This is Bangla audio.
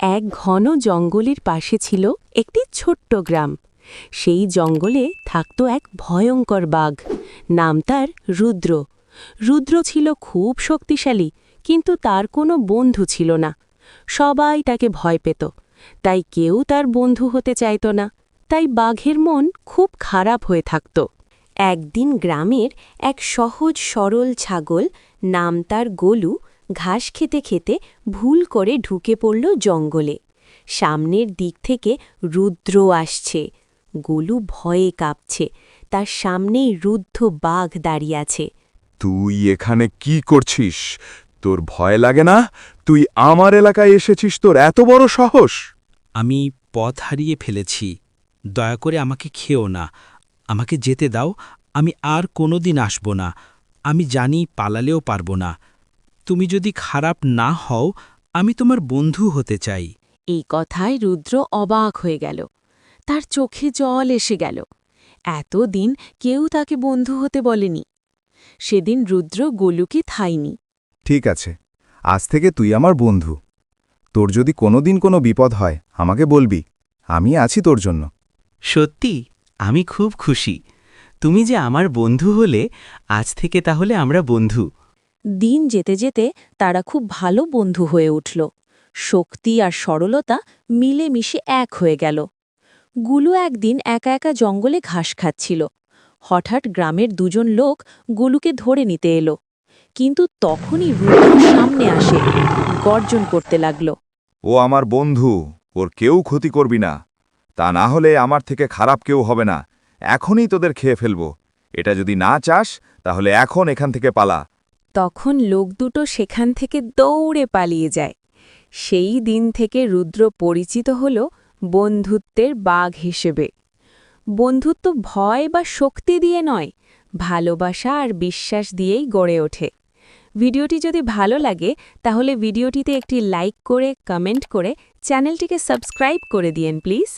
এক ঘন জঙ্গলের পাশে ছিল একটি ছোট্ট গ্রাম। সেই জঙ্গলে থাকত এক ভয়ঙ্কর বাঘ, নাম তার রুদ্র। রুদ্র ছিল খুব শক্তিশালী, কিন্তু তার কোনো বন্ধু ছিল না। সবাই তাকে ভয় পেত, তাই কেউ তার বন্ধু হতে চাইত না। তাই বাঘের মন খুব খারাপ হয়ে থাকত। একদিন গ্রামের এক সহজ সরল ছাগল, নাম তার গোলু ঘাস খেতে খেতে ভুল করে ঢুকে পড়ল জঙ্গলে। সামনের দিক থেকে রুদ্র আসছে। গোলু ভয়ে কাঁপছে। তার সামনেই রুদ্ধ বাঘ দাঁড়িয়ে আছে। তুই এখানে কি করছিস? তোর ভয় লাগে না? তুই আমার এলাকায় এসেছিস তোর এত বড় সাহস? আমি পথ হারিয়ে ফেলেছি। দয়া করে আমাকে খেও না। আমাকে যেতে দাও। আমি আর কোনোদিন আসব না। আমি জানি পালালেও পারব না। তুমি যদি খারাপ না হও আমি তোমার বন্ধু হতে চাই। এই কথায় রুদ্র অবাক হয়ে গেল। তার চোখে জল এসে গেল। এতদিন কেউ তাকে বন্ধু হতে বলেনি। সেদিন রুদ্র গোলুকে থাইনি। ঠিক আছে আজ থেকে তুই আমার বন্ধু। তোর যদি কোনোদিন কোনো বিপদ হয় আমাকে বলবি আমি আছি তোর জন্য। সত্যি আমি খুব খুশি। তুমি যে আমার বন্ধু হলে আজ থেকে তাহলে আমরা বন্ধু। দিন যেতে যেতে তারা খুব ভালো বন্ধু হয়ে উঠল। শক্তি আর সরলতা মিলেমিশে এক হয়ে গেল। গুলু একদিন একা একা জঙ্গলে ঘাস খাচ্ছিল। হঠাৎ গ্রামের দুজন লোক গুলুকে ধরে নিতে এলো। কিন্তু তখনই রুদ্র সামনে আসে, গর্জন করতে লাগল। ও আমার বন্ধু, ওর কেউ ক্ষতি করবি না। তা না হলে আমার থেকে খারাপ কেউ হবে না। এখনই তোদের খেয়ে ফেলব। এটা যদি না চাস, তাহলে এখন এখান থেকে পালা। তখন লোক দুটো সেখান থেকে দৌড়ে পালিয়ে যায়। সেই দিন থেকে রুদ্র পরিচিত হল বন্ধুত্বের বাঘ হিসেবে। বন্ধুত্ব ভয় বা শক্তি দিয়ে নয়, ভালোবাসা আর বিশ্বাস দিয়েই গড়ে ওঠে। ভিডিওটি যদি ভালো লাগে, তাহলে ভিডিওটিতে একটি লাইক করে, কমেন্ট করে চ্যানেলটিকে সাবস্ক্রাইব করে দিয়েন, প্লিজ।